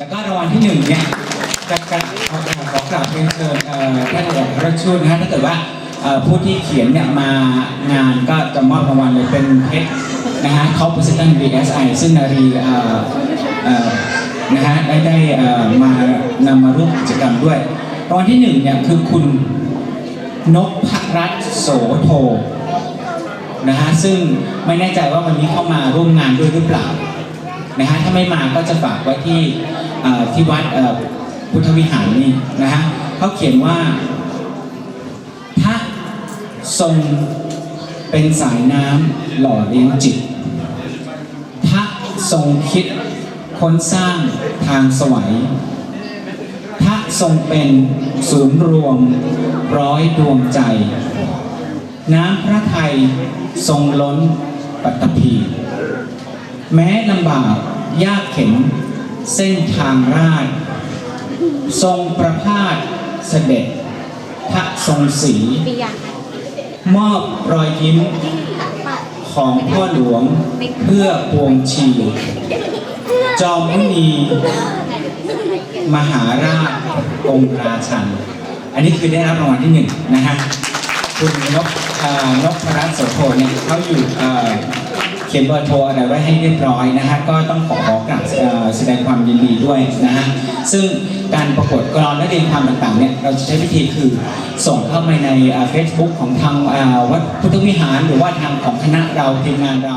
แล้วก็รางวัลที่หนึ่งเนี่ยจะกราบขอกราบขอกราบเรียนเชิญเอ่อท่านอาจารย์ระชูนะฮะถ้าเกิดว่าเอ่อผู้ที่เขียนเนี่ยมางานก็จะมอบรางวัลเลยเป็นเพชรนะฮะท็อป President BSI ซึ่งนารีเอ่อเอ่อนะฮะได้ได้เอ่อมานำมาร่วมกิจกรรมด้วยรางวัลที่หนึ่งเนี่ยคือคุณนพรัตน์โสโทนะฮะซึ่งไม่แน่ใจว่าวันนี้เข้ามาร่วมงานด้วยหรือเปล่า นะฮะถ้าไม่มาก็จะฝากไว้ที่ที่วัดพุทธวิหารนี่นะฮะเขาเขียนว่าพระทรงเป็นสายน้ำหล่อเลี้ยงจิตพระทรงคิดค้นสร้างทางสวัยพระทรงเป็นศูนย์รวมร้อยดวงใจ น้ำพระไทยทรงล้นปัตตภี แม้ลำบากยากเข็นเส้นทางราดทรงประพาสเสด็จพระทรงศรีมอบรอยยิ้มของพ่อหลวงเพื่อปวงชี จอมมุนีมหาราชองค์ราชัน อันนี้คือได้รับรางวัลที่หนึ่งนะฮะ คุณนกนกพรัตน์โสโพเนี่ยเขาอยู่ เขียนเบอร์โทรอะไรไว้ให้เรียบร้อยนะฮะก็ต้องขอขอกราบแสดงความยินดีด้วยนะฮะซึ่งการประกวดกรอนและเรียนความต่างๆเนี่ยเราจะใช้วิธีคือส่งเข้าไปในเฟซบุ๊กของทางวัดพุทธวิหาร หรือว่าทางของคณะเราทีมงานเรา